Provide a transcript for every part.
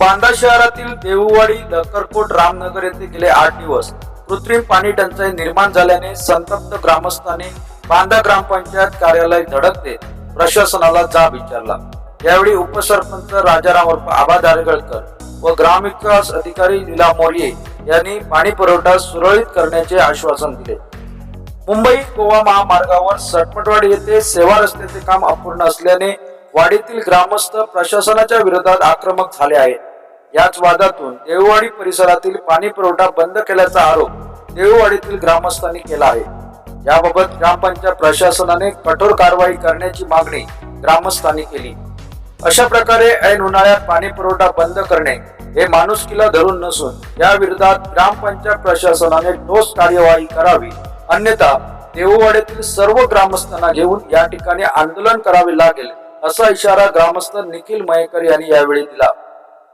बांदा शहरातील देऊवाडी दकरकोट रामनगर येथे गेले आठ दिवस. कृत्रिम पाणी टंचाई निर्माण झाल्याने संतप्त ग्रामस्थांनी बांदा ग्रामपंचायत कार्यालय धडकते प्रशासनाला जाब विचारला. यावेळी उपसरपंच राजाराम उर्फ आबा दारगळकर व ग्रामविकास अधिकारी लीला मोर्ये यांनी पाणी पुरवठा सुरळीत करण्याचे आश्वासन दिले. मुंबई गोवा महामार्गावर सटपटवाडी येथे सेवा रस्त्याचे काम अपूर्ण असल्याने वाडीतील ग्रामस्थ प्रशासनाच्या विरोधात आक्रमक झाले आहेत. याच वादातून देऊवाडी परिसरातील पाणी पुरवठा बंद केल्याचा आरोप देऊवाडीतील ग्रामस्थांनी केला आहे. याबाबत ग्रामपंचायत प्रशासनाने कठोर कारवाई करण्याची मागणी ग्रामस्थांनी केली. अशा प्रकारे ऐन उन्हाळ्यात पाणी पुरवठा बंद करणे हे माणुसकीला धरून नसून या विरोधात ग्रामपंचायत प्रशासनाने ठोस कार्यवाही करावी अन्यथा देऊवाड्यातील सर्व ग्रामस्थांना घेऊन या ठिकाणी आंदोलन करावे लागेल असा इशारा ग्रामस्थ निखिल मयेकर यांनी यावेळी दिला.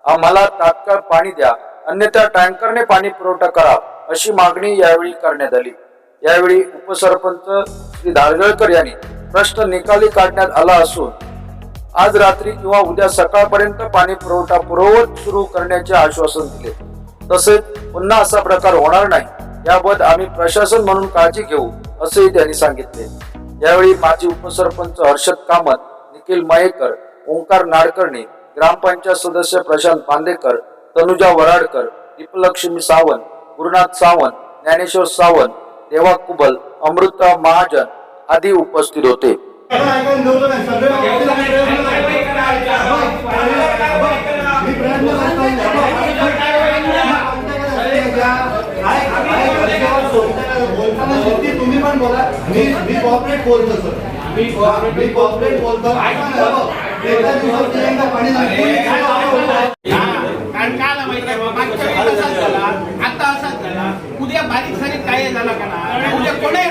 आम्हाला तात्काळ पाणी द्या अन्यथा टँकरने पाणी पुरवठा करा अशी मागणी यावेळी करण्यात आली. यावेळी उपसरपंच श्री धारगळकर यांनी प्रश्न निकाली काढण्यात आला असून आज रात्री किंवा उद्या सकाळपर्यंत पाणी पुरवठा पूर्ववत सुरू करण्याचे आश्वासन दिले. तसेच पुन्हा असा प्रकार होणार नाही याबद्दल आम्ही प्रशासन म्हणून काळजी घेऊ असेही त्यांनी सांगितले. यावेळी माजी उपसरपंच हर्षद कामत निखिल मयेकर ओंकार नाडकर्णी ग्रामपंचायत सदस्य प्रशांत बांदेकर तनुजा वराडकर दीपलक्ष्मी सावंत गुरुनाथ सावंत ज्ञानेश्वर सावंत देवा कुबल अमृता महाजन आदी उपस्थित होते. मी मी कॉर्पोरेट बोलतो सर मी कॉर्पोरेट बोलतो. कारण काय माहिती मागच्या असाच झाला आता असाच झाला उद्या बारीक सारीक काय झाला का ना उद्या कोणाही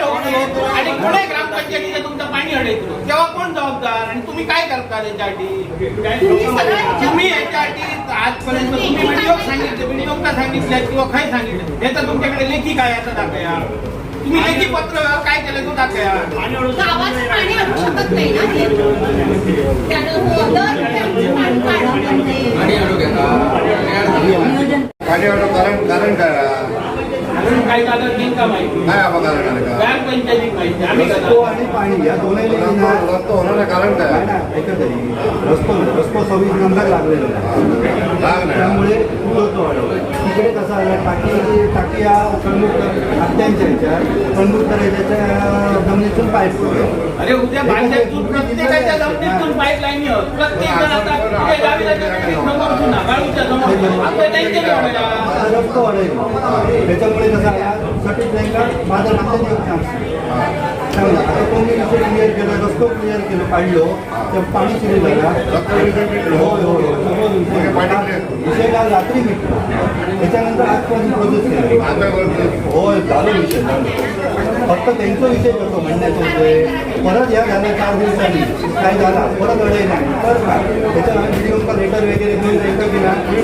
आणि कोणाही ग्रामपंचायतीचं तुमचं पाणी अडकलं तेव्हा कोण जबाबदार आणि तुम्ही काय करता त्याच्यासाठी तुम्ही याच्यासाठी आजपर्यंत तुम्ही विनियोग सांगितले व्हिडिओ सांगितल्या किंवा काय सांगितलं याचा तुमच्याकडे लेखी काय याचा दाखया तुम्ही लेखी पत्र काय केलं तो दाखया शकत नाही ना हे. कारण कारण काय? कारण रस्तो आणि पाणी या दोन्ही रस्तो होण्याचं कारण काय? ऐकत रस्तो रस्तो सव्वीस नंबर लागलेला त्यामुळे वाढवला. कसं आलं टाकी टाकी या कणबूतर हत्यांच्या ह्याच्या कणबूतर ह्याच्या जमिनीतून पाईप अरे उद्या प्रत्येकाच्या जमिनीतून पाईप लाईन प्रत्येक कुठे गावी समोर समोर. आपलं वाढेल. त्याच्यामुळे कसं आला सटीक नाही का? माझं नाव आता कोणी विषय क्लिअर केला रस्तो क्लिअर केलं काढलो. तर पाणी सुरू झाला हो हो हो. विषय काल रात्री मिटला त्याच्यानंतर आजपासून प्रोसेस केली? आता होय झालं विषय. फक्त त्यांचा विषय कसं म्हणण्याचं होतोय. परत या झाल्या चार दिवसांनी. काय झाला परत अडे नाही. तर काय? त्याच्या व्हिडिओ का लेटर वगैरे घेऊन जायचं की नाही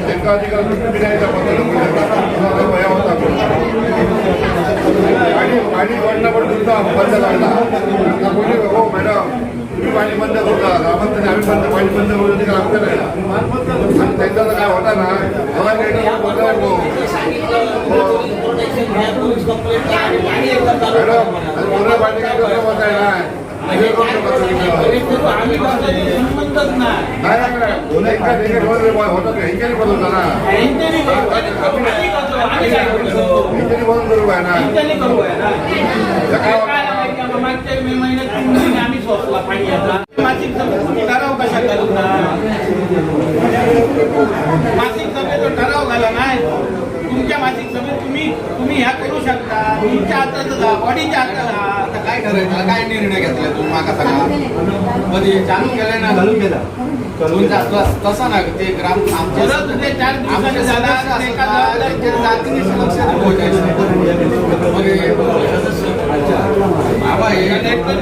त्यांचा अधिकार द्यायचा पत्र वया होता पाणी पाणी वाढणं बंद काढला आता कोणी हो मॅडम तुम्ही पाणी बंद करता. ग्रामस्थांनी आम्ही बंद पाणी बंद करू ते आमचं नाही. आणि त्यांचा काय होता ना? हवा लेटर बोलता हो. मॅडम पूर्ण पाणी काय कसं होत आहे ना. नाही बदलता ना यांच्यानी करू. आम्ही करतो. आम्ही काय करतो? करू आहे ना यांच्यानी करू आहे ना. काय माहिती आहे का? मागच्या मे महिन्यात तीन महिने आम्ही सोसला पाणी आता मासिक सभेत तुम्ही ठराव कशा मासिक सभेत ठराव झाला नाही तुमच्या मासिक सभेत तुम्ही तुम्ही ह्या करू शकता तुमच्या हातात जा बॉडीच्या हातात जा. काय करायचं? काय निर्णय घेतला तुम्ही माका सगळा मध्ये चालू केलाय ना? केला. तुमचा केला तस- ना ते ग्राम आमचे परत उद्या चार दिवसांनी आमचे